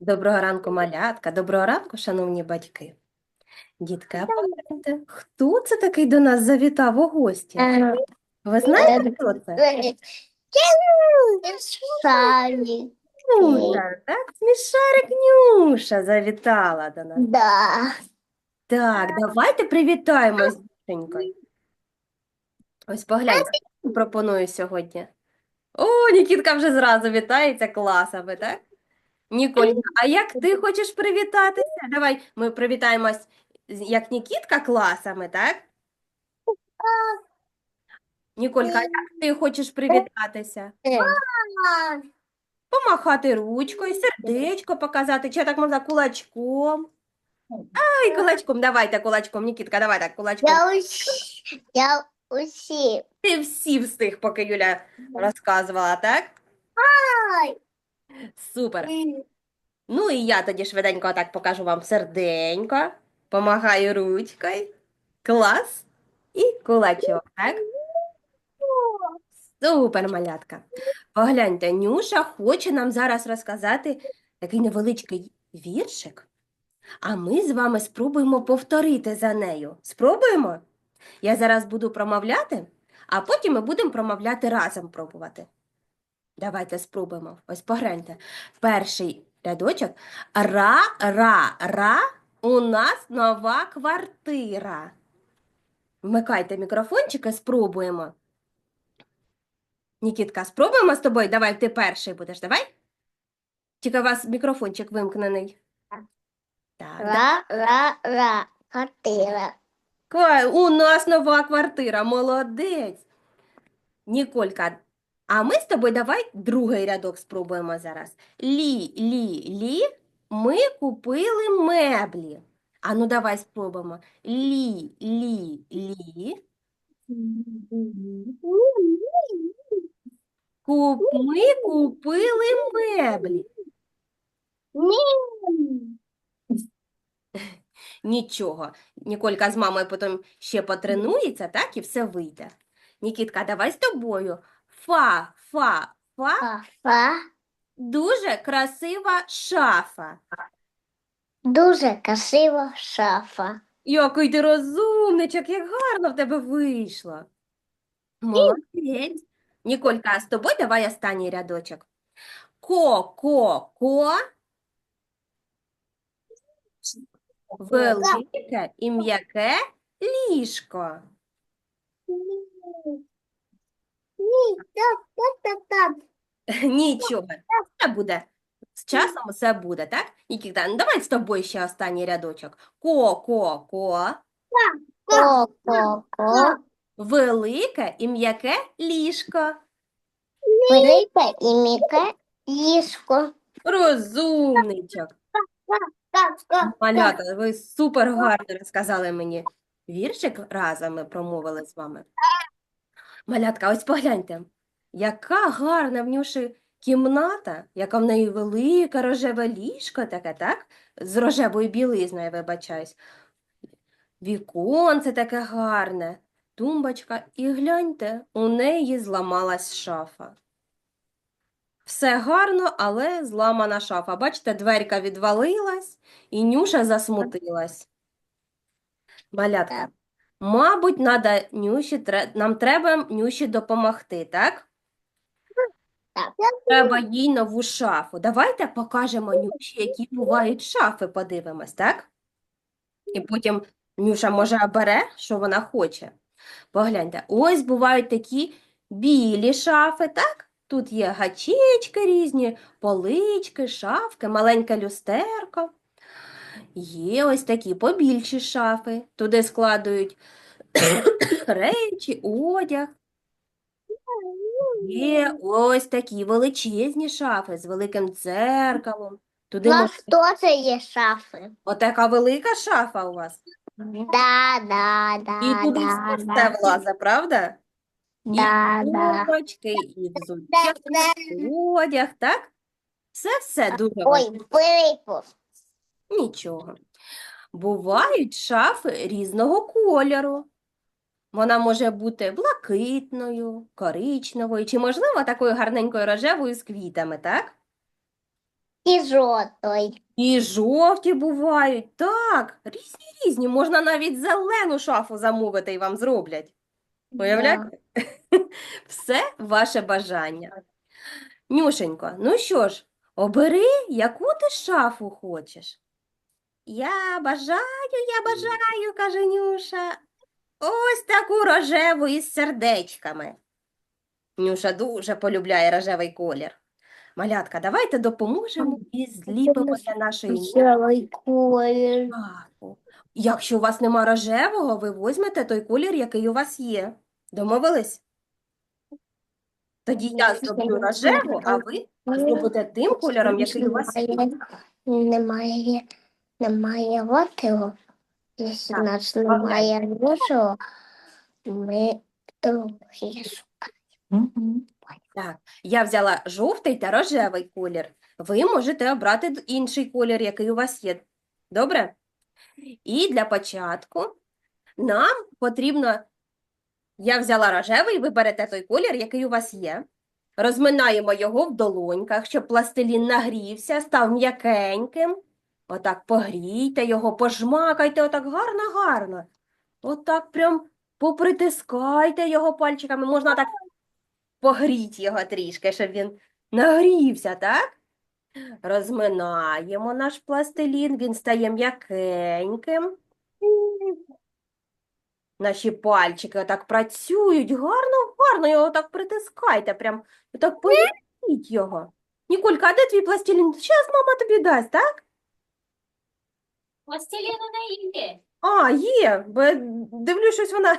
Доброго ранку, малятка. Доброго ранку, шановні батьки. Дітки, а пам'ятаєте, хто це такий до нас завітав у гості? Ви знаєте, хто це? Сані. Нюша, так? Смішарик Нюша завітала до нас. Да. Так, давайте привітаємось з дівчинкою. Ось погляньте, що пропоную сьогодні. О, Нікітка вже зразу вітається класами, так? Ніколька, а як ти хочеш привітатися? Давай ми привітаємось, як Нікітка класами, так? Ніколька, а як ти хочеш привітатися? Помахати ручкою, сердечко показати, чи так можна кулачком? Ай, кулачком, давайте кулачком, Нікітка, давай так, кулачком. Я. Я усі. Ти всі встиг, поки Юля розказувала, так? Ай. Супер. Ну і я тоді швиденько так покажу вам серденько, помагаю ручкою, клас і кулачок, так? Супер, малятка. Погляньте, Нюша хоче нам зараз розказати такий невеличкий віршик, а ми з вами спробуємо повторити за нею. Спробуємо? Я зараз буду промовляти, а потім ми будемо промовляти разом пробувати. Давайте спробуємо. Ось погляньте. Перший рядочок. Ра, ра, ра, у нас нова квартира. Вмикайте мікрофончик і спробуємо. Нікітка, спробуємо з тобою? Давай, ти перший будеш, давай. Тільки у вас мікрофончик вимкнений. Так. Ра-ра-ра. Квартира. У нас нова квартира, молодець. Ніколька, а ми з тобою давай другий рядок спробуємо зараз. Лі, лі, лі, ми купили меблі. А ну давай спробуємо. Лі, лі, лі, куп, ми купили меблі. Нічого. Ніколька з мамою потім ще потренується, так, і все вийде. Нікітка, давай з тобою. Фа, фа, фа, Папа. дуже красива шафа. Дуже красива шафа. Який ти розумничок, як гарно в тебе вийшло. Молодець. Ніколька, а з тобою давай останній рядочок. Ко, велике і м'яке ліжко. Нічого, все буде. З часом все буде, так? Нікіта, ну давай з тобою ще останній рядочок. Ко, ко, ко, Ко-ко-ко. велике і м'яке ліжко. Велике і м'яке ліжко. Розумничок. Малята, ви супер гарно розказали мені віршик разом ми промовили з вами. Малятка, ось погляньте, яка гарна в Нюші кімната, яка в неї велика рожеве ліжко таке, так? З рожевою білизною, вибачаюсь. Віконце таке гарне, тумбочка, і гляньте, у неї зламалась шафа. Все гарно, але зламана шафа. Бачите, дверка відвалилась, і Нюша засмутилась. Малятка, мабуть, надо Нюші, нам треба Нюші допомогти, так? Так. Треба їй нову шафу. Давайте покажемо Нюші, які бувають шафи, подивимось, так? І потім Нюша, може, обере, що вона хоче. Погляньте, ось бувають такі білі шафи, так? Тут є гачечки різні, полички, шафки, маленьке люстерко. Є ось такі побільші шафи. Туди складують речі, одяг. Є ось такі величезні шафи з великим дзеркалом. Туди У можна... нас теж є шафи. Отака велика шафа у вас. Да, да, да, І туди да, все да. влазить, правда? І Да, да. сумочки, і взуття, і одяг, так? Все-все дуже Ой, випав. Нічого. Бувають шафи різного кольору. Вона може бути блакитною, коричневою, чи, можливо, такою гарненькою рожевою з квітами, так? І жовтий. І жовті бувають. Так, різні різні. Можна навіть зелену шафу замовити і вам зроблять. Уявляєте? Все ваше бажання. Нюшенько, ну що ж, обери, яку ти шафу хочеш. Я бажаю, я бажаю, каже Нюша. Ось таку рожеву із сердечками. Нюша дуже полюбляє рожевий колір. Малятка, давайте допоможемо і зліпимо для нашої Білий колір. Якщо у вас нема рожевого, ви візьмете той колір, який у вас є. Домовились? Тоді я зроблю рожеву, а ви зробите тим кольором, який у вас є. Немає, немає лотого. Якщо Так, нас немає рожого, ми другий Мгм. Так, я взяла жовтий та рожевий колір. Ви можете обрати інший колір, який у вас є. Добре? І для початку нам потрібно, я взяла рожевий, ви берете той колір, який у вас є. Розминаємо його в долоньках, щоб пластилін нагрівся, став м'якеньким. Отак погрійте його, пожмакайте отак гарно-гарно. Отак прям попритискайте його пальчиками. Можна так погріть його трішки, щоб він нагрівся, так? Розминаємо наш пластилін, він стає м'якеньким. Наші пальчики отак працюють, гарно, гарно його так притискайте, прям отак погріть його. Ніколька, а де твій пластилін? Зараз мама тобі дасть, так? Пластиліну не є. А, є, бо я дивлюсь, щось вона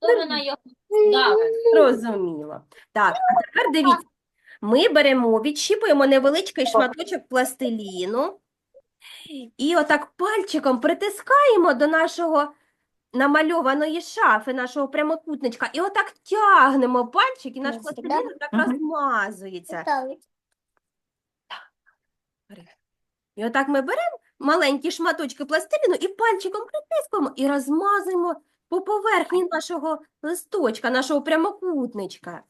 То вона його. Зрозуміло. Так, а тепер дивіться. Ми беремо, відщіпуємо невеличкий шматочок пластиліну і отак пальчиком притискаємо до нашого намальованої шафи, нашого прямокутничка, і отак тягнемо пальчик, і наш Ось пластилін так Мгм. розмазується. Готовий. І отак ми беремо маленькі шматочки пластиліну і пальчиком притискуємо і розмазуємо по поверхні нашого листочка, нашого прямокутничка.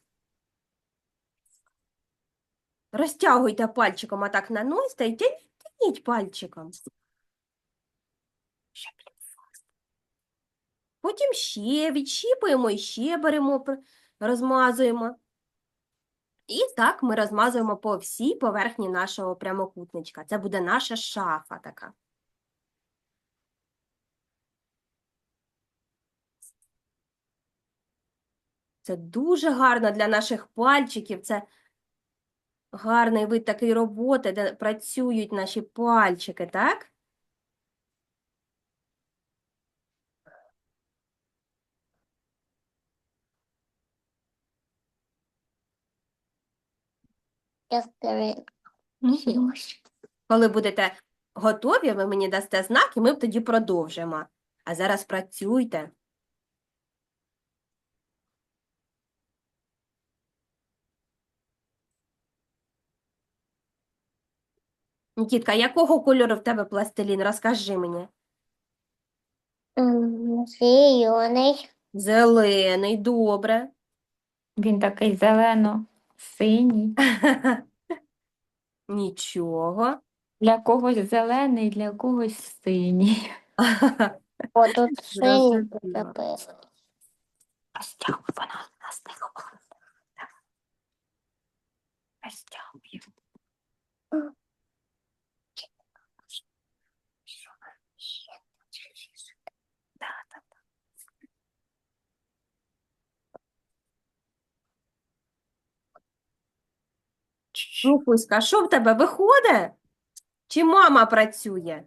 Розтягуйте пальчиком, отак наносьте і тяніть, тяніть пальчиком. Потім ще відщіпуємо і ще беремо, розмазуємо. І так ми розмазуємо по всій поверхні нашого прямокутничка. Це буде наша шафа така. Це дуже гарно для наших пальчиків. Це гарний вид такої роботи, де працюють наші пальчики, так? Я скажу. Коли будете готові, ви мені дасте знак, і ми тоді продовжимо. А зараз працюйте. Нікітка, якого кольору в тебе пластилін? Розкажи мені. Зелений. Зелений, добре. Він такий зелено-синій. Нічого. Для когось зелений, для когось синій. О, тут синій Зрозуміло. написано. Розтягуй, вона нас не ходить. Розтягуй. Да, да, да. Руфуська, що в тебе виходить? Чи мама працює?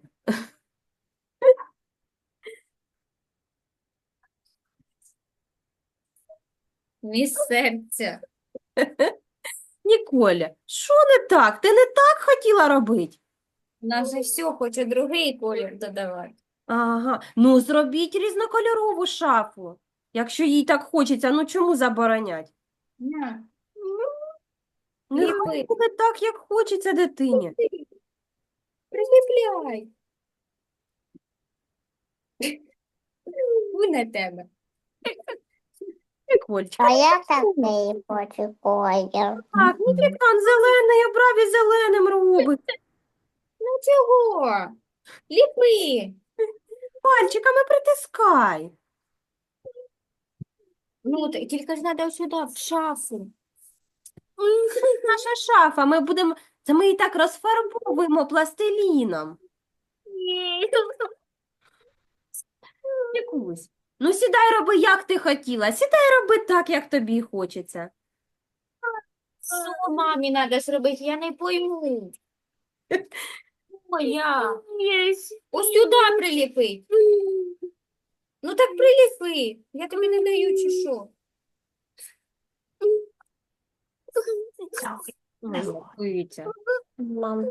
Міс серця. Ніколя, що не так? Ти не так хотіла робити? Вона же все хоче другий колір додавати. Ага, ну зробіть різнокольорову шафу. Якщо їй так хочеться, ну чому заборонять? На, Ліпи. так, як хочеться дитині. приліпляй. На тебе. А я такий хочу колір. Так, Нікітан зелений обрав і зеленим робить. Ну чого? Ліпи. Пальчиками притискай. Ну, т- тільки ж треба сюди, в шафу. Наша шафа, ми будемо, це ми і так розфарбовуємо пластиліном. Якусь. Ну, сідай, роби, як ти хотіла. Сідай, роби так, як тобі хочеться. Що мамі треба зробити? Я не пойму. Моя. Ось сюди приліпить. Ну так приліпи. Я тобі не даю, чи що? Киця. Мам,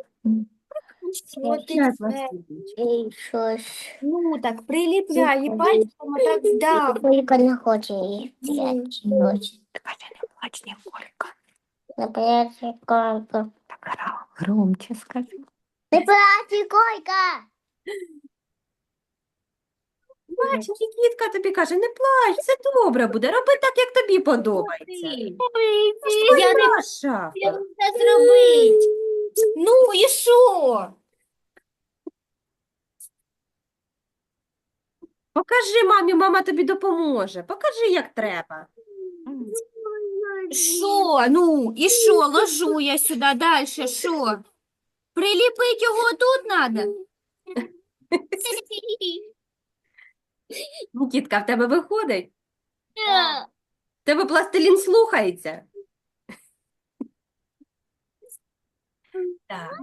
Що ти Щас, це? Васильович. і щось. Ну так приліпляй, і пальчиком так здав. Тільки не хоче її взяти. Щось. Каже, не плач, Ніколька. Наприклад, койка. Так гра- громче скажи. Не плачь, койка! Бач, Нікітка тобі каже, не плач, все добре буде, роби так, як тобі подобається. Я не це зробить. Ну і що? Покажи мамі, мама тобі допоможе. Покажи, як треба. Що? Ну, і що? Ложу я сюди далі, що? Приліпить його тут треба? Нікітка, в тебе виходить? В тебе пластилін слухається. Так.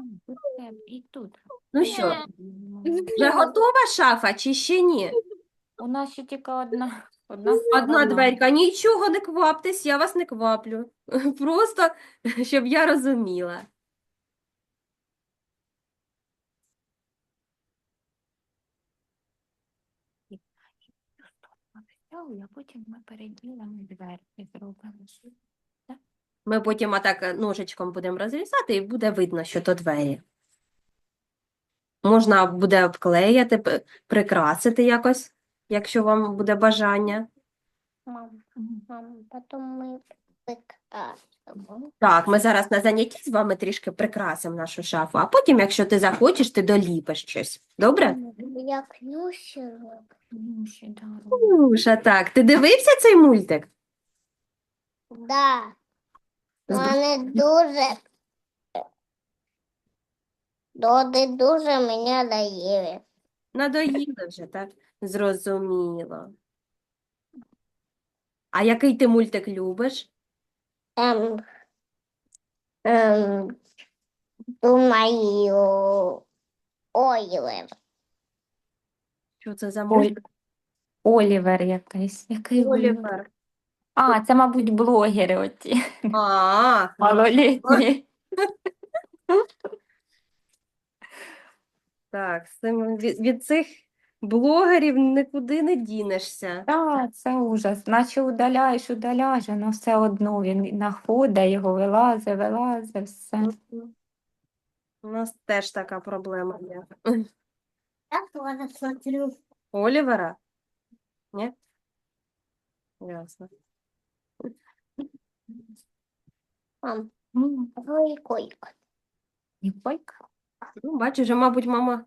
І тут. Ну що, вже готова шафа чи ще ні? У нас ще тільки одна. Одна, Одна дверка, нічого не кваптесь, я вас не кваплю. Просто, щоб я розуміла. Витягуй, А потім ми переділимо дверки зробимо. Ми потім отак е, ножичком будемо розрізати, і буде видно, що то двері. Можна буде обклеїти, прикрасити якось, якщо вам буде бажання. Мам, мам, потім ми викажемо. Так, ми зараз на занятті з вами трішки прикрасимо нашу шафу, а потім, якщо ти захочеш, ти доліпиш щось. Добре? Як нюсірок. Ну, да, Уша, так. Ти дивився цей мультик? Да. Вони дуже. Доди дуже мене доїли. Надоїли вже, так? Зрозуміло. А який ти мультик любиш? Ем, ем, думаю, Ойлер. Що це за Оль- мультик? Олівер якийсь. Який Олівер? Олівер. А, це, мабуть, блогери оті. А, Малолітні. так, з цим, від, від цих блогерів нікуди не дінешся. Так, це ужас. Наче удаляєш, удаляєш, але все одно він знаходить його, вилазить, вилазить, все. У нас теж така проблема є. Я тоже смотрю. Олівера? Ні? Ясно. Мам, ой, койка. Ніколька. Ну, бачиш, вже, мабуть, мама,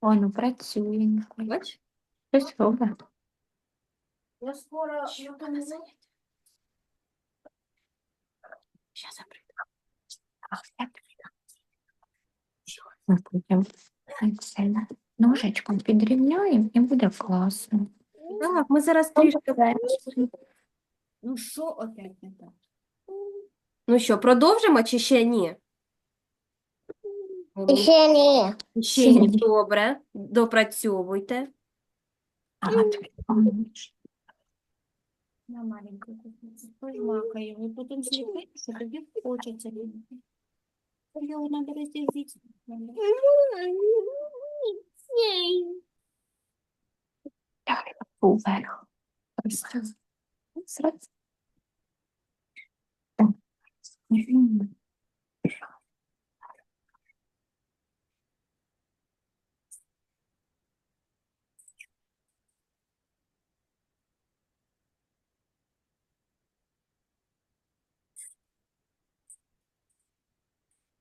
О, ну працює Ніколька. бач? Щось робить. Я скоро что-то не знаю. Щас я прийду. А все Ми потім ножичком підрівняємо і буде класно. Так, ми зараз трішки. Ну що опять не так? Ну що, продовжимо чи ще ні? Ще ні. Ще ні. Добре, допрацьовуйте. Помочь. На маленьку купити. Пожмакаю. І потім зліпити, що тобі хочеться. Його надо розділити. Так, уверх. Просто зразу.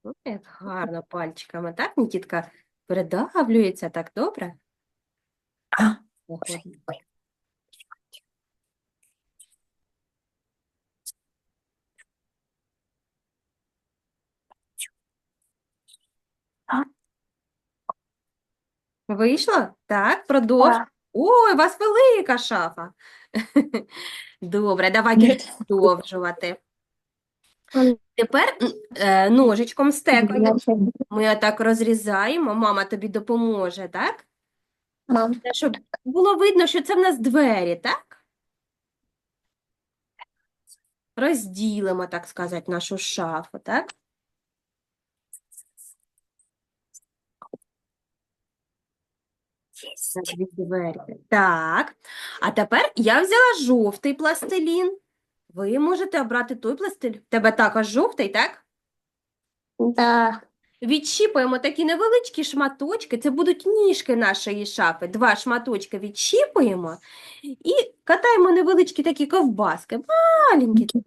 Ой, як гарно пальчиками, так, Нікітка? Передавлюється так добре? А, Вийшло? Так, продовж. Так. Ой, у вас велика шафа. Добре, давайте продовжувати. Тепер е, ножичком стекаємо. Ми отак розрізаємо, мама тобі допоможе, так? Мам, Щоб було видно, що це в нас двері, так? Розділимо, так сказати, нашу шафу, так? Дві. Так. А тепер я взяла жовтий пластилін. Ви можете обрати той пластилін. В Тебе також жовтий, так? да. Відщіпуємо такі невеличкі шматочки, це будуть ніжки нашої шафи. Два шматочки відщіпуємо і катаємо невеличкі такі ковбаски. Маленькі.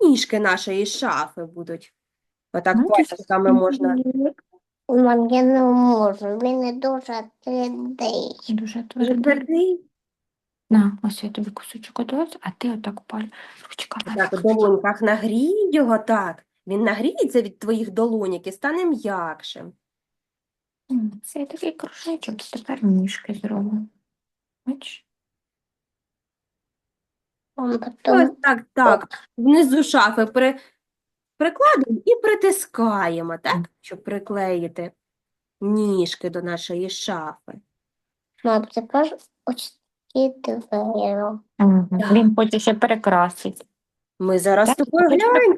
Ніжки нашої шафи будуть. Отак Ну, пальчиками можна. Я не можу, він не дуже твердий. Дуже твердий. На, ось я тобі кусочок одразу, а ти отак паль ручками. Так, у долоньках нагрій його так. Він нагріється від твоїх долоньок і стане м'якшим. М, Це такий кружечок, тепер ніжки зробимо. Бачиш? Ось так, так. Внизу шафи при... прикладемо і притискаємо, так? Щоб приклеїти ніжки до нашої шафи. мам, тепер ось Мгм. Так. Він хоче ще перекрасити. Ми зараз з Так, тобою глянь.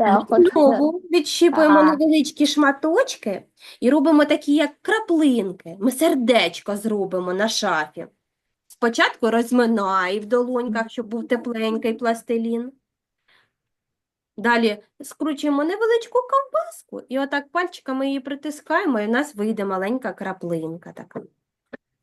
Я хочу Знову відщіпуємо Ага. невеличкі шматочки і робимо такі, як краплинки. Ми сердечко зробимо на шафі. Спочатку розминай в долоньках, щоб був тепленький пластилін. Далі скручуємо невеличку ковбаску і отак пальчиками її притискаємо, і в нас вийде маленька краплинка така.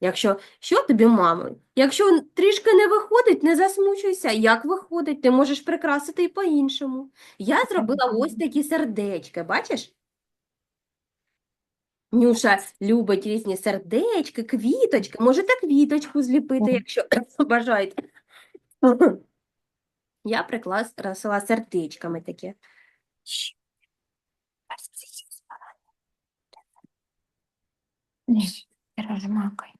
Якщо, що тобі, мамо? Якщо трішки не виходить, не засмучуйся. Як виходить, ти можеш прикрасити і по-іншому. Я зробила ось такі сердечки, бачиш? Нюша любить різні сердечки, квіточки. Можете квіточку зліпити, якщо бажаєте. Я прикрасила сердечками таке. Розмакай.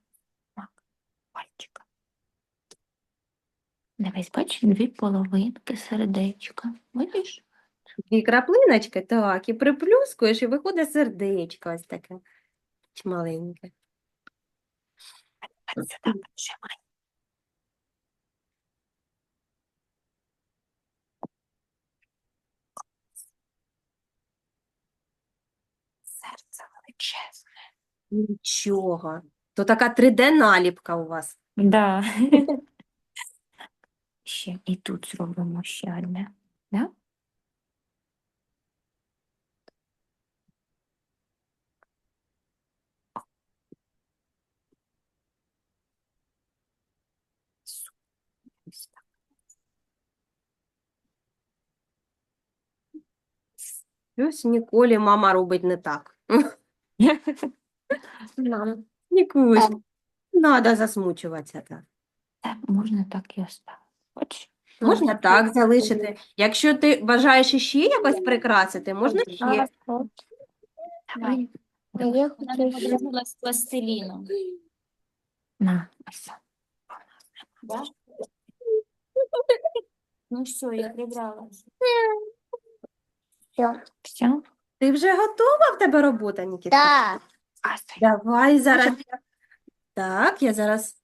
Дивись, бачиш, дві половинки сердечка. Бачиш? Дві краплиночки, так, і приплюскуєш, і виходить сердечко ось таке маленьке. Сюди. Серце величезне. Нічого. То така 3D-наліпка у вас. Да. Ще і тут зробимо ще одне. Да? Ось так. Ось ніколи мама робить не так. Мам, Нікусь. Надо засмучуватися так. Це можна так і оставити. Бачиш? Можна так залишити. Якщо ти бажаєш іще якось прикрасити, можна ще. Давай. я хочу з пластиліном. На. Да? Ну все, я прибрала. все. Все? Ти вже готова в тебе робота, Нікітка? Да. Давай зараз. Так, я зараз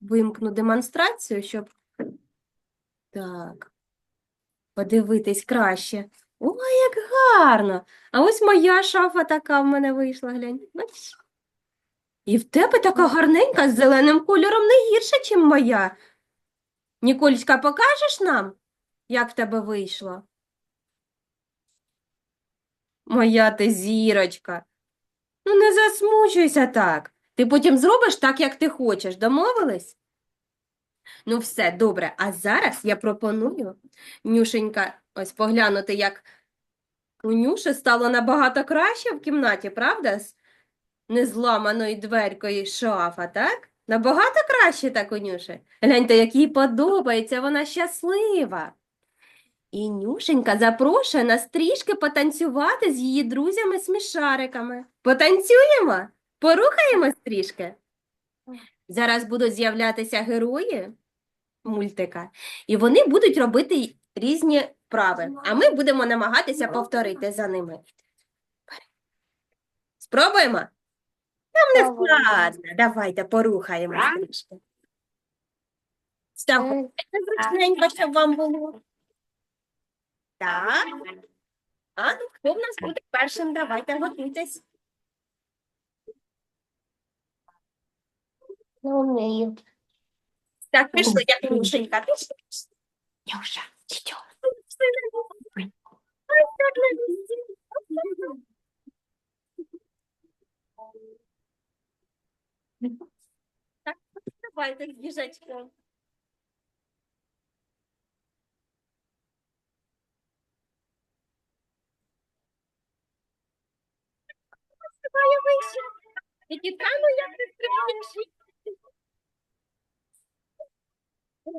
вимкну демонстрацію, щоб так, подивитись краще. Ой, як гарно! А ось моя шафа така в мене вийшла, глянь. І в тебе така гарненька з зеленим кольором не гірше, ніж моя. Ніколечка, покажеш нам, як в тебе вийшло? Моя ти зірочка. Ну, не засмучуйся так. Ти потім зробиш так, як ти хочеш. Домовились? Ну, все, добре. А зараз я пропоную, Нюшенька, ось поглянути, як у Нюші стало набагато краще в кімнаті, правда? З незламаною дверкою шафа, так? Набагато краще так у Нюші. Гляньте, як їй подобається, вона щаслива. І Нюшенька запрошує нас трішки потанцювати з її друзями-смішариками. Потанцюємо? Порухаємось трішки? Зараз будуть з'являтися герої мультика, і вони будуть робити різні вправи, а ми будемо намагатися повторити за ними. Спробуємо? Нам не складно. Давайте порухаємось трішки. Ставте зручненько, щоб вам було. Так. А ну, хто в нас буде першим? Давайте готуйтесь. Не вмію. Так, пішли, як Мушенька. Пішли. Нюша, що? Так, давайте з їжачком. Стрибаю вище. І тітану, як ти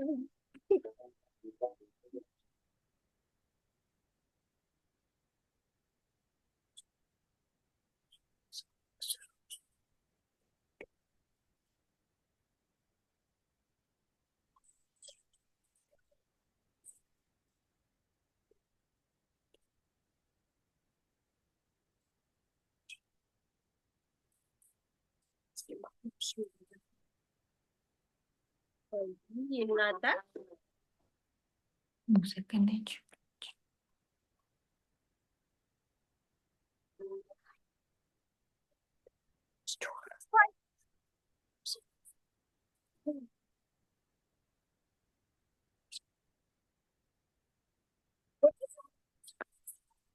стрибаєш. Повільно, так? Музики не чую.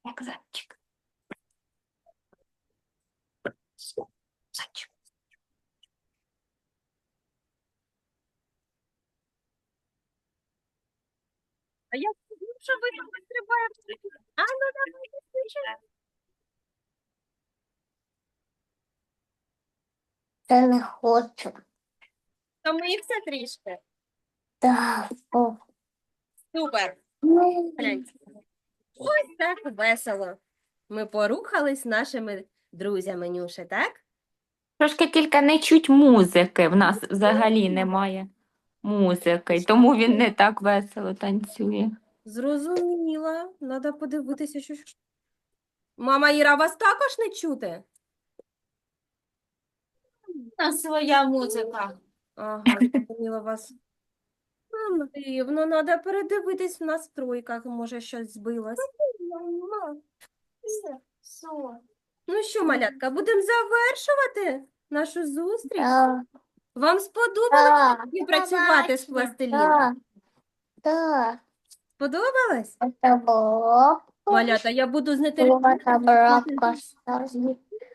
Як зайчик. Зайчик. А я скажу, що ви там стрибаєте. А ну давайте швидше. Та не хочу. То ми і все трішки. Так. о. Супер. Ну, Гляньте. Ось так весело. Ми порухались з нашими друзями, Нюше, так? Трошки тільки не чуть музики. В нас взагалі немає музики, тому він не так весело танцює. Зрозуміла. Треба подивитися, що. ж- Мама Іра, вас також не чути? Та своя музика. Ага, зрозуміла вас. М, Дивно, треба передивитись в настройках, може щось збилось. Ну що, малятка, будемо завершувати нашу зустріч? Вам сподобалось Так. працювати з пластиліном? Так. Так. Сподобалось? Це було. Малята, я буду з Була нетерпінням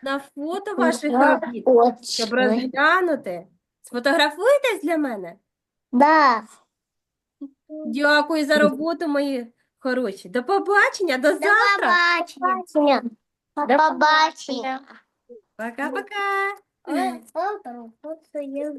на фото ваших робіт, щоб розглянути. Сфотографуєтесь для мене? Да. Дякую за роботу, мої хороші. До побачення, до завтра. побачення. До побачення. Пока-пока. Фото, фото є.